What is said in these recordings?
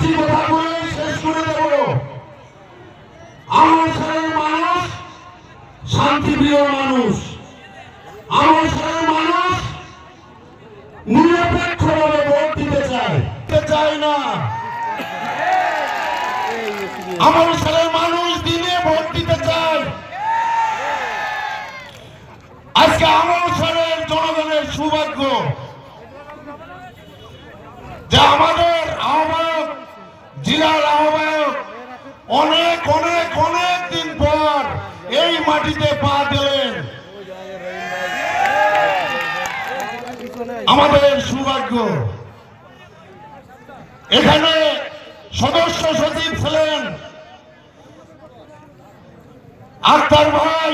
একটি কথা বলে শেষ করে দেব। আমার সালের মানুষ শান্তিপ্রিয় মানুষ। আমার সালের মানুষ নিরপেক্ষভাবে ভোট দিতে চায়। চায় না। আমার সালের মানুষ দিনে ভোট দিতে চায়। আজকে আমার সালের জনগণের সৌভাগ্য যে আহ্বায়ক জেলার আহ্বায়ক, অনেক অনেক অনেক দিন পর এই মাটিতে পা দিলেন। আমাদের সৌভাগ্য, এখানে সদস্য সচিব ছিলেন আক্তার ভাই।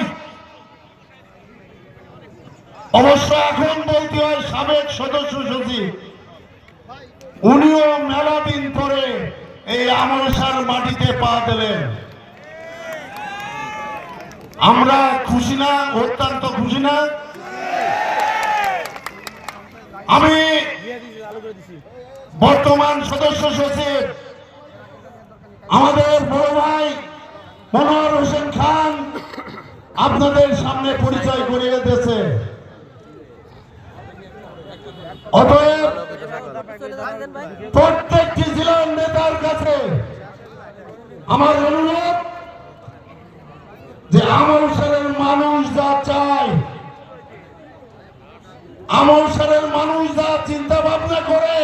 অবশ্য এখন বলতে হয় সাবেক সদস্য সচিব। উনিও মেলা দিন পরে এই আমরসার মাটিতে পা দিলেন। আমরা খুশি না, অত্যন্ত খুশি না? আমি বর্তমান সদস্য সচিব আমাদের বড় ভাই মনোহর হোসেন খান আপনাদের সামনে পরিচয় করিয়ে দিয়েছে। অতএব প্রত্যেকটি জেলার নেতার কাছে আমার অনুরোধ যে আমলসারের মানুষ যা চায় আমলসারের মানুষ যা চিন্তা ভাবনা করে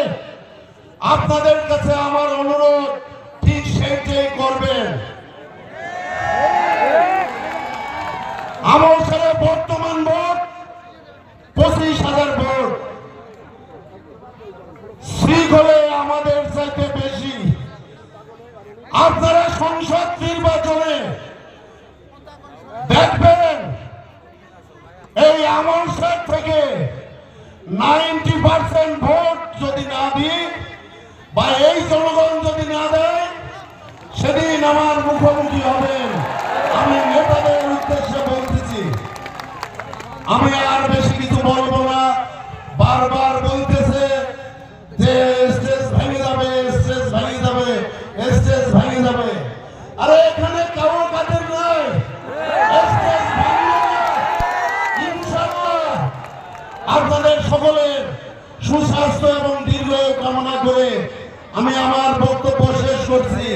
আপনাদের কাছে আমার অনুরোধ শৃঙ্খলে আমাদের চাইতে বেশি। আপনারা সংসদ নির্বাচনে দেখবেন, এই আমলসার থেকে নাইনটি পার্সেন্ট ভোট যদি না দিই বা এই জনগণ যদি না দেয়, সেদিন আমার মুখোমুখি হবেন। আমি নেতাদের উদ্দেশ্যে বলতেছি, আমি স্টেজ ভেঙে যাবে। আরে এখানে কারোর কাজের নয়। স্টেজ আপনাদের সকলের সুস্বাস্থ্য এবং দীর্ঘ কামনা করে আমি আমার বক্তব্য শেষ করছি।